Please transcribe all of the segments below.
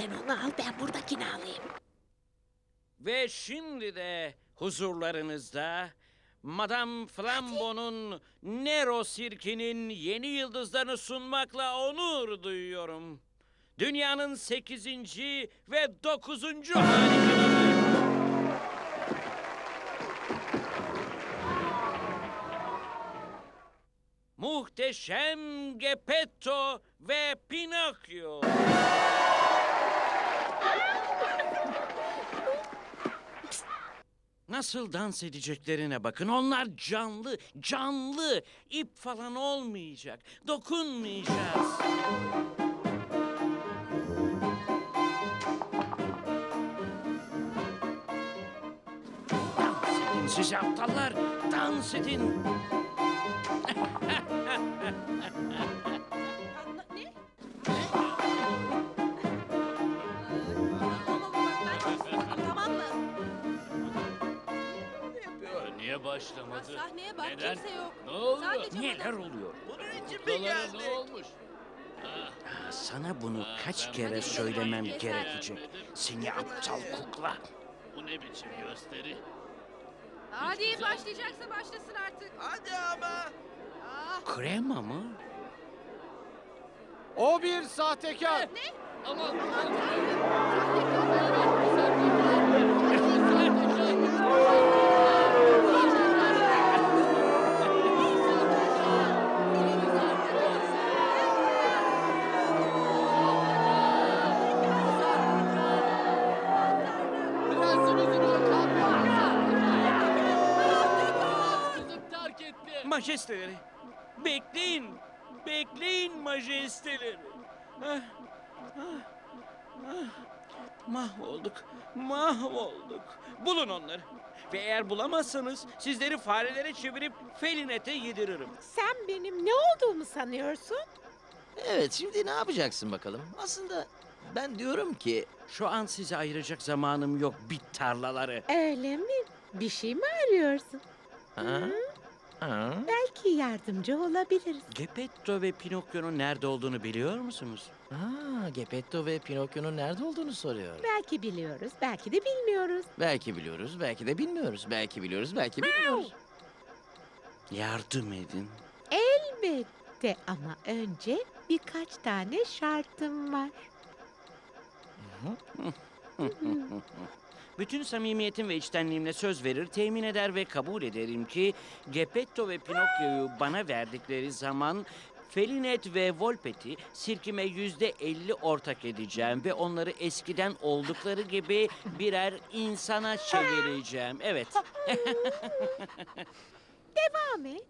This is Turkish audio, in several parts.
Sen onu al ben buradakini alayım. Ve şimdi de huzurlarınızda Madame Flambeau'nun Nero Sirki'nin yeni yıldızlarını sunmakla onur duyuyorum. Dünyanın sekizinci ve dokuzuncu. Muhteşem Geppetto ve Pinokyo. Nasıl dans edeceklerine bakın. Onlar canlı, canlı. İp falan olmayacak. Dokunmayacağız. Dans edin sizi aptallar. Dans edin. Sana bunu kaç kere söylemem gerekecek. Seni aptal kukla. Bu ne biçim gösteri? Hadi başlayacaksa başlasın artık. Hadi ama. Ah, Krema mı? O bir sahtekar. Aman Prensimizin Majesteleri. Bekleyin. Bekleyin majesteleri. Ah, ah, ah. Mahvolduk. Mahvolduk. Bulun onları. Ve eğer bulamazsanız sizleri farelere çevirip felinete yediririm. Sen benim ne olduğumu sanıyorsun? Evet şimdi ne yapacaksın bakalım? Aslında ben diyorum ki Şu an size ayıracak zamanım yok bit tarlaları. Öyle mi? Bir şey mi arıyorsun? ha? Ha? Belki yardımcı olabiliriz. Geppetto ve Pinokyo'nun nerede olduğunu biliyor musunuz? Ha, Geppetto ve Pinokyo'nun nerede olduğunu soruyor. Belki biliyoruz, belki de bilmiyoruz. Belki biliyoruz, belki de bilmiyoruz. Belki biliyoruz, belki bilmiyoruz. Yardım edin. Elbette ama önce birkaç tane şartım var. Bütün samimiyetim ve içtenliğimle söz verir, temin eder ve kabul ederim ki Geppetto ve Pinokyo'yu bana verdikleri zaman Felinet ve Volpet'i sirkime yüzde elli ortak edeceğim ve onları eskiden oldukları gibi birer insana çevireceğim. Evet. Devam et.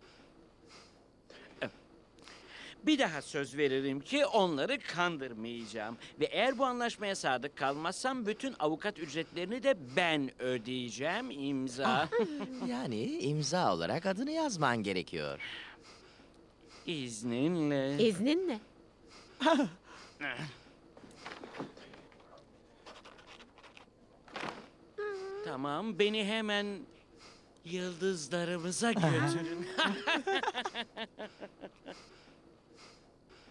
Bir daha söz veririm ki onları kandırmayacağım. Ve eğer bu anlaşmaya sadık kalmazsam bütün avukat ücretlerini de ben ödeyeceğim. İmza. Yani imza olarak adını yazman gerekiyor. İzninle. İzninle. Tamam, beni hemen yıldızlarımıza götürün.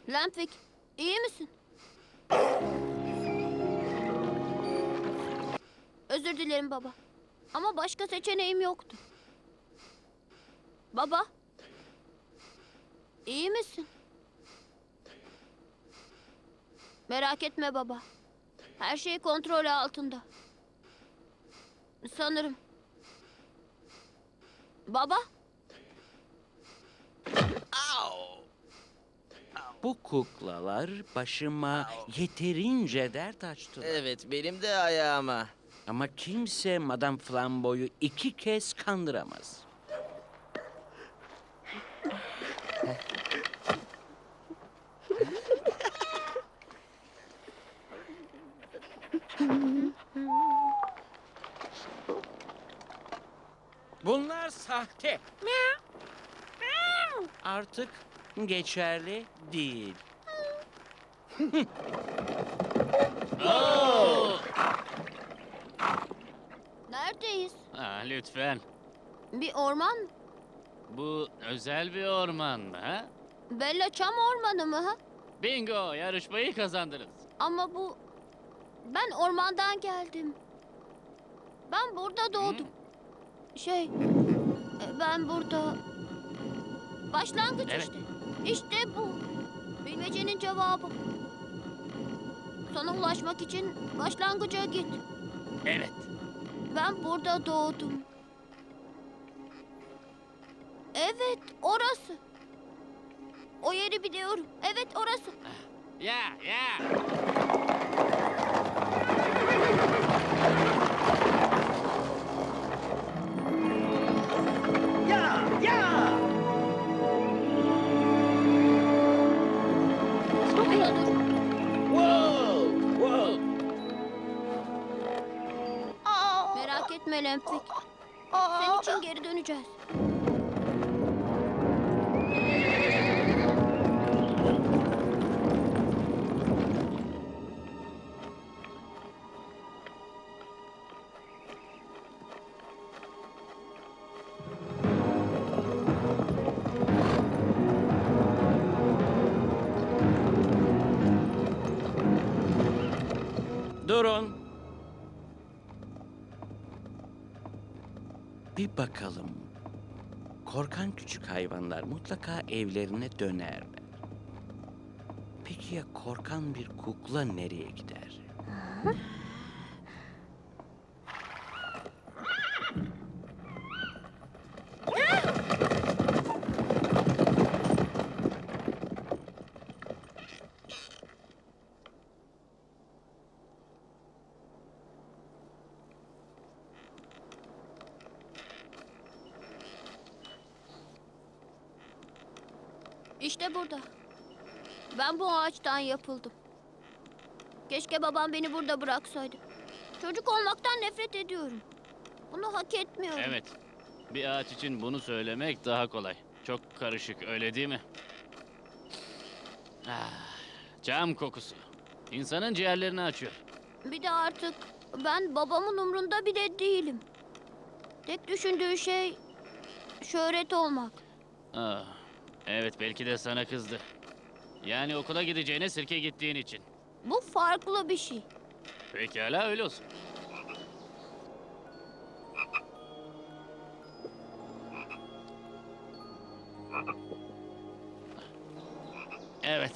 Lampvik, iyi misin? Özür dilerim baba. Ama başka seçeneğim yoktu. Baba. İyi misin? Merak etme baba. Her şey kontrol altında. Sanırım. Baba? Bu kuklalar başıma yeterince dert açtılar. Evet, benim de ayağıma. Ama kimse Madame Flambeau'yu iki kez kandıramaz. Bunlar sahte. Artık geçerli değil. Neredeyiz? Ha, lütfen. Bir orman mı? Bu özel bir orman mı ha? Bella Çam Ormanı mı ha? Bingo, yarışmayı kazandınız. Ama bu Ben ormandan geldim. Ben burada doğdum. Şey, e, ben burada... Başlangıç Evet. işte. İşte bu. Bilmecenin cevabı. Sana ulaşmak için başlangıca git. Evet. Ben burada doğdum. Evet, orası. O yeri biliyorum. Evet, orası. Ya ya. Merak etme Lempik. Senin için geri döneceğiz. Bir bakalım. Korkan küçük hayvanlar mutlaka evlerine dönerler. Peki ya korkan bir kukla nereye gider? İşte burada. Ben bu ağaçtan yapıldım. Keşke babam beni burada bıraksaydı. Çocuk olmaktan nefret ediyorum. Bunu hak etmiyorum. Evet. Bir ağaç için bunu söylemek daha kolay. Çok karışık öyle değil mi? Ah, cam kokusu. İnsanın ciğerlerini açıyor. Bir de artık ben babamın umrunda bile değilim. Tek düşündüğü şey şöhret olmak. Ah, evet belki de sana kızdı. Yani okula gideceğine sirke gittiğin için. Bu farklı bir şey. Pekala öyle olsun. Evet.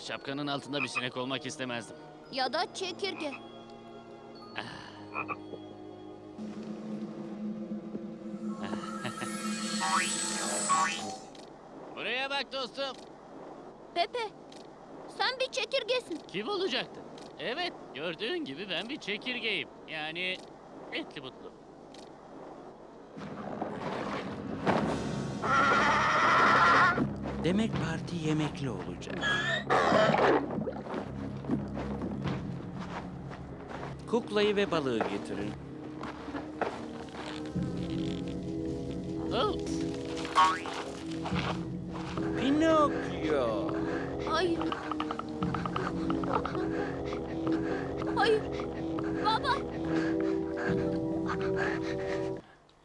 Şapkanın altında bir sinek olmak istemezdim. Ya da çekirge. Buraya bak dostum. Pepe, sen bir çekirgesin. Kim olacaktı? Evet, gördüğün gibi ben bir çekirgeyim. Yani etli butlu. Demek parti yemekli olacak. Kuklayı ve balığı getirin. Oh, Pinokyo. Hayır. Hayır. Baba,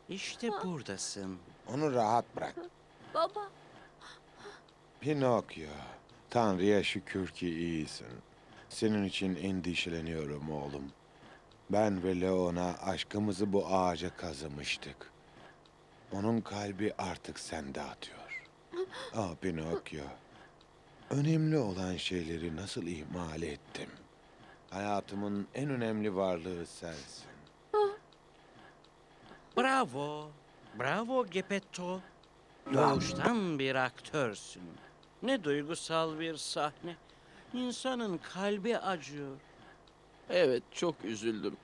İşte buradasın. Onu rahat bırak. baba. Pinokyo. Tanrı'ya şükür ki iyisin. Senin için endişeleniyorum oğlum. Ben ve Leona aşkımızı bu ağaca kazımıştık. Onun kalbi artık sende atıyor. Ah Pinokyo. Önemli olan şeyleri nasıl ihmal ettim. Hayatımın en önemli varlığı sensin. Bravo. Bravo Gepetto. Doğuştan bir aktörsün. Ne duygusal bir sahne. İnsanın kalbi acıyor. Evet, çok üzüldüm.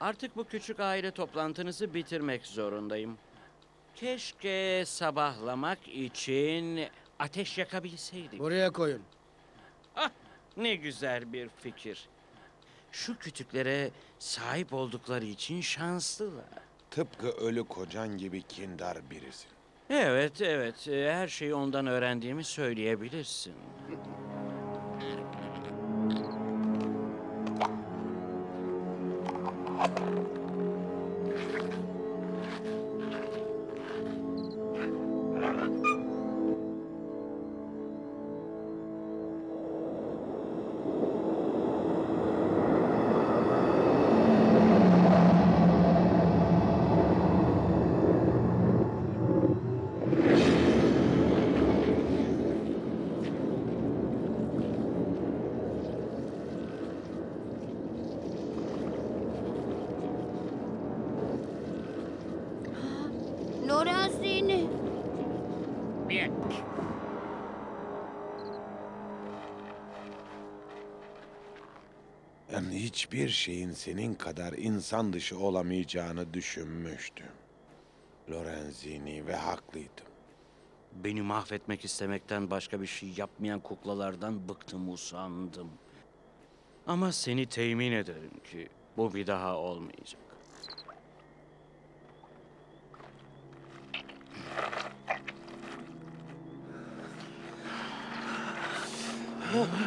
Artık bu küçük aile toplantınızı bitirmek zorundayım. Keşke sabahlamak için ateş yakabilseydik. Buraya koyun. Ah, ne güzel bir fikir. Şu kütüklere sahip oldukları için şanslılar. Tıpkı ölü kocan gibi kindar birisin. Evet, evet. Her şeyi ondan öğrendiğimi söyleyebilirsin. Yani hiçbir şeyin senin kadar insan dışı olamayacağını düşünmüştüm. Lorenzini ve haklıydım. Beni mahvetmek istemekten başka bir şey yapmayan kuklalardan bıktım usandım. Ama seni temin ederim ki bu bir daha olmayacak.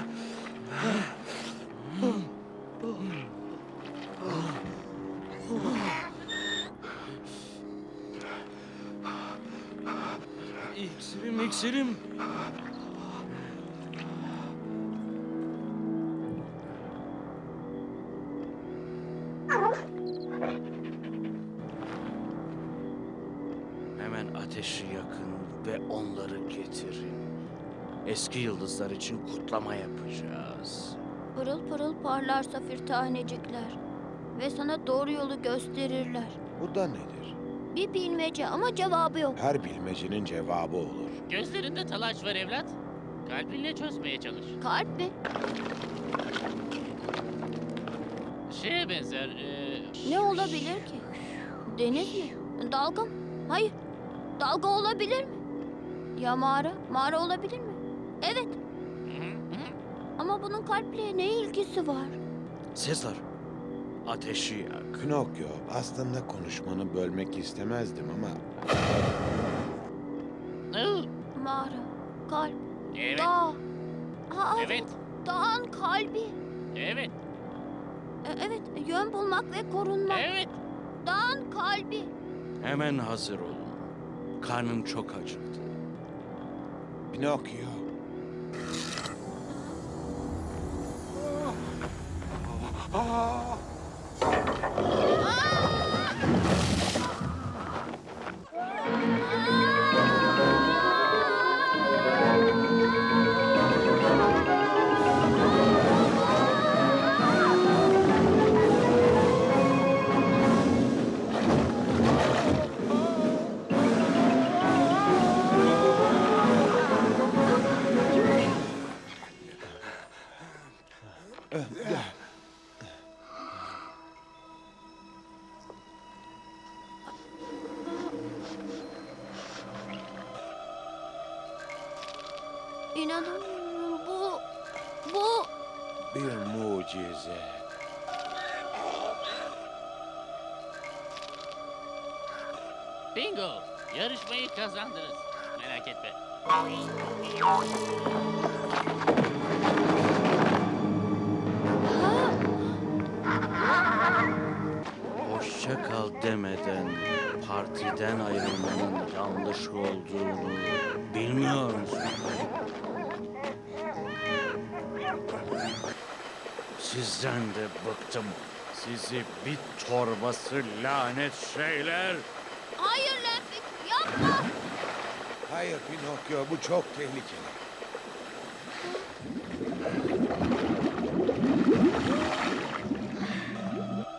İksirim. Hemen ateşi yakın ve onları getirin. Eski yıldızlar için kutlama yapacağız. Pırıl pırıl parlar safir tanecikler. Ve sana doğru yolu gösterirler. Bu da nedir? Bir bilmece ama cevabı yok. Her bilmecenin cevabı olur. Gözlerinde talaş var evlat. Kalbinle çözmeye çalış. Kalp mi? Şeye benzer. e, Ne olabilir ki? Deniz mi? Dalga mı? Hayır. Dalga olabilir mi? Ya mağara? Mağara olabilir mi? Evet. Ama bunun kalple ne ilgisi var? Sezar, ateşi yak. Pinokyo, aslında konuşmanı bölmek istemezdim ama Mağara, kalp, Evet, dağ. Ha, evet, Dağın kalbi. evet, E, evet, yön bulmak ve korunmak. evet. Dağın kalbi. Hemen hazır olun. Karnım çok acıktı. Pinokyo. İnanamıyorum. Yarışmayı kazandınız. Merak etme. Hoşça kal demeden partiden ayrılmanın yanlış olduğunu bilmiyor musun? Sizden de bıktım. Sizi bit torbası lanet şeyler. Hayır Pinokyo, bu çok tehlikeli.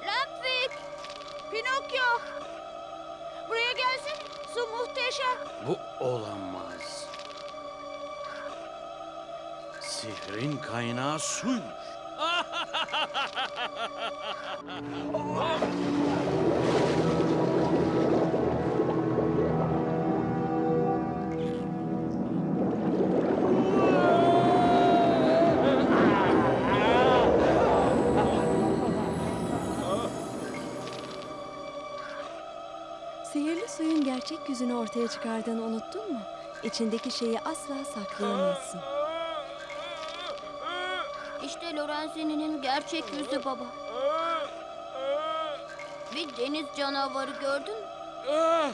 Lefik. Pinokyo. Buraya gelsene. Su muhteşem. Bu olamaz. Sihrin kaynağı suymuş. yüzünü ortaya çıkardığını unuttun mu? İçindeki şeyi asla saklayamazsın. İşte Lorenzini'nin gerçek yüzü baba. Bir deniz canavarı gördün mü?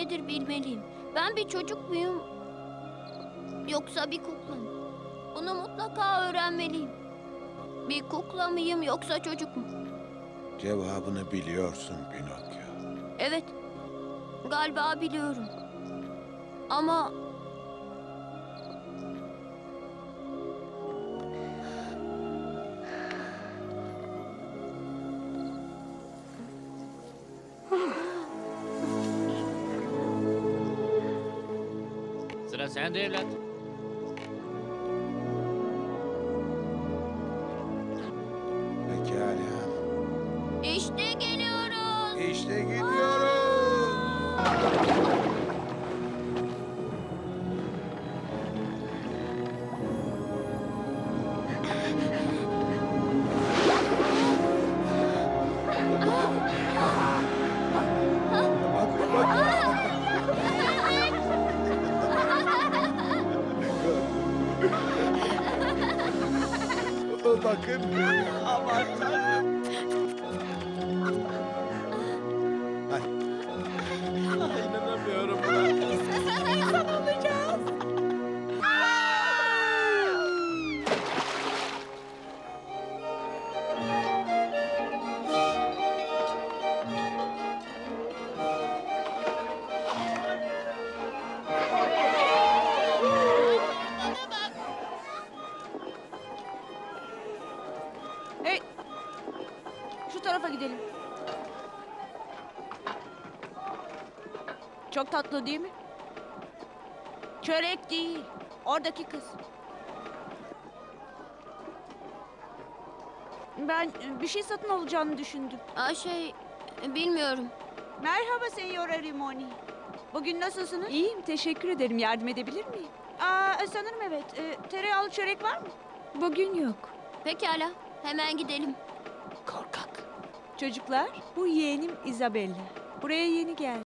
nedir bilmeliyim. Ben bir çocuk muyum? Yoksa bir kukla mı? Bunu mutlaka öğrenmeliyim. Bir kukla mıyım yoksa çocuk mu? Cevabını biliyorsun Pinokyo. Evet. Galiba biliyorum. Ama Sıra sende evlat. Çok tatlı değil mi? Çörek değil. Oradaki kız. Ben e, bir şey satın alacağını düşündüm. Aa, şey bilmiyorum. Merhaba Senyora Rimoni. Bugün nasılsınız? İyiyim, teşekkür ederim. Yardım edebilir miyim? Aa, sanırım evet. E, tereyağlı çörek var mı? Bugün yok. Pekala. Hemen gidelim. Korkak. Çocuklar, bu yeğenim Isabella. Buraya yeni geldi.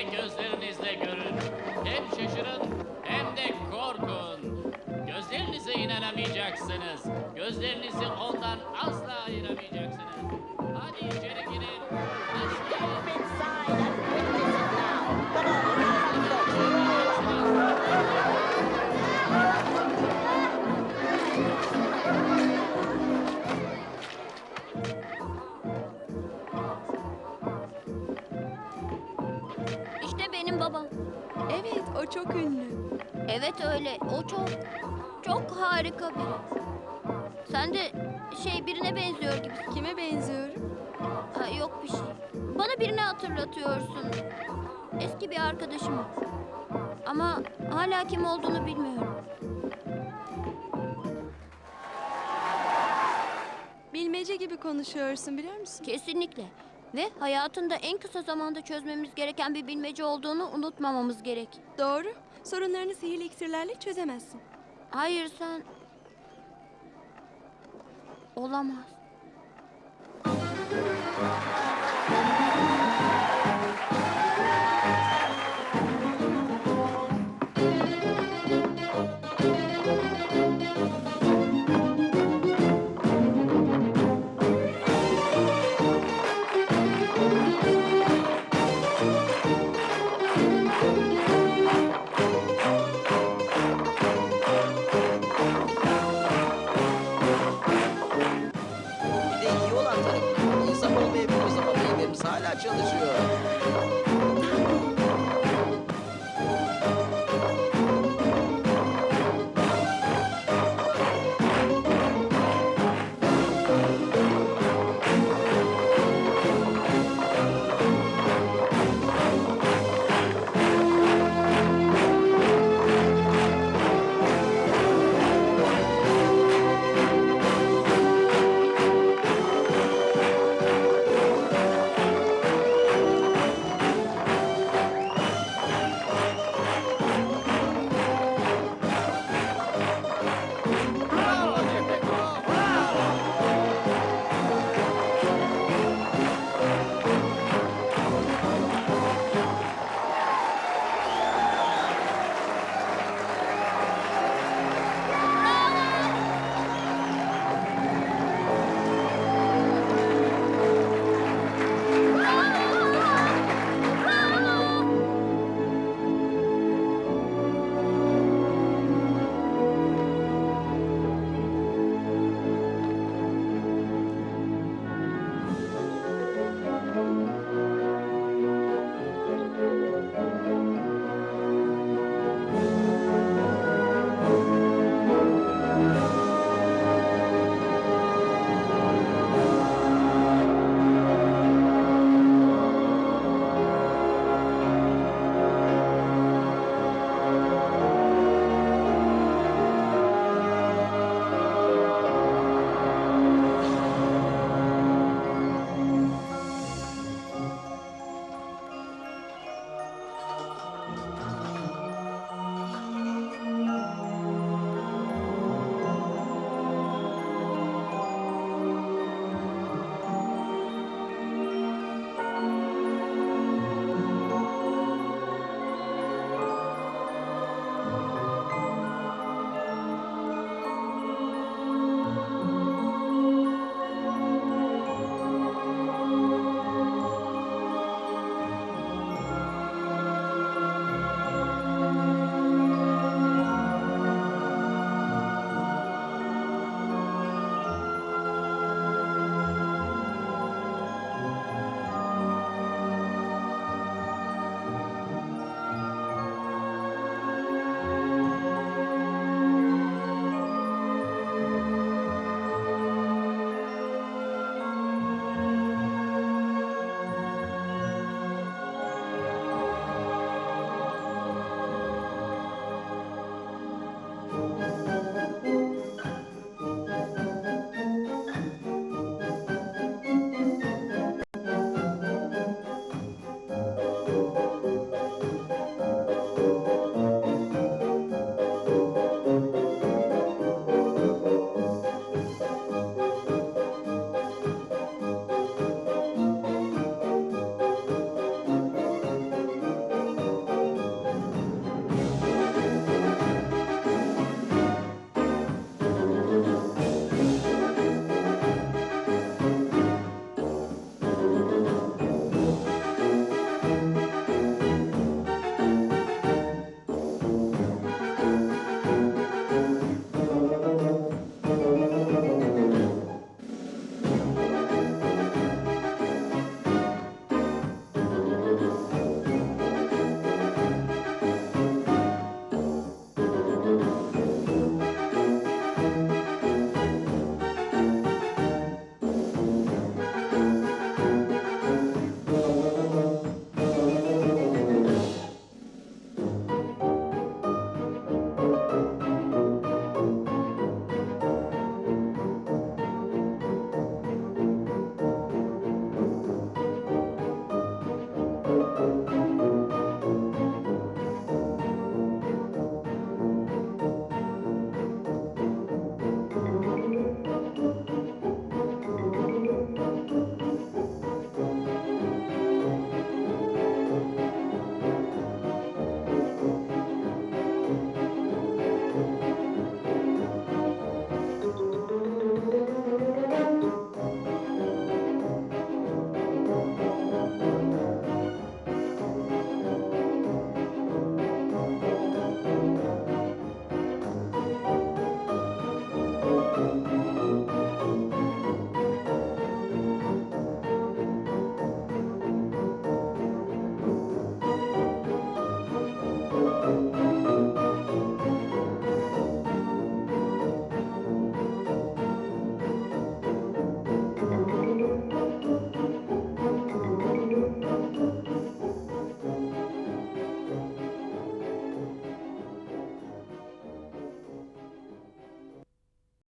Ve gözlerinizle görün. Hem şaşırın hem de korkun. Gözlerinize inanamayacaksınız. Gözlerinizi ondan asla ayıramayacaksınız. O çok ünlü. Evet öyle. O çok çok harika biri. Sen de şey birine benziyor gibisin. Kime benziyorum? Ha, yok bir şey. Bana birini hatırlatıyorsun. Eski bir arkadaşım. Ama hala kim olduğunu bilmiyorum. Bilmece gibi konuşuyorsun biliyor musun? Kesinlikle. Ve hayatında en kısa zamanda çözmemiz gereken bir bilmece olduğunu unutmamamız gerek. Doğru. Sorunlarını sihirli iksirlerle çözemezsin. Hayır sen... Olamaz.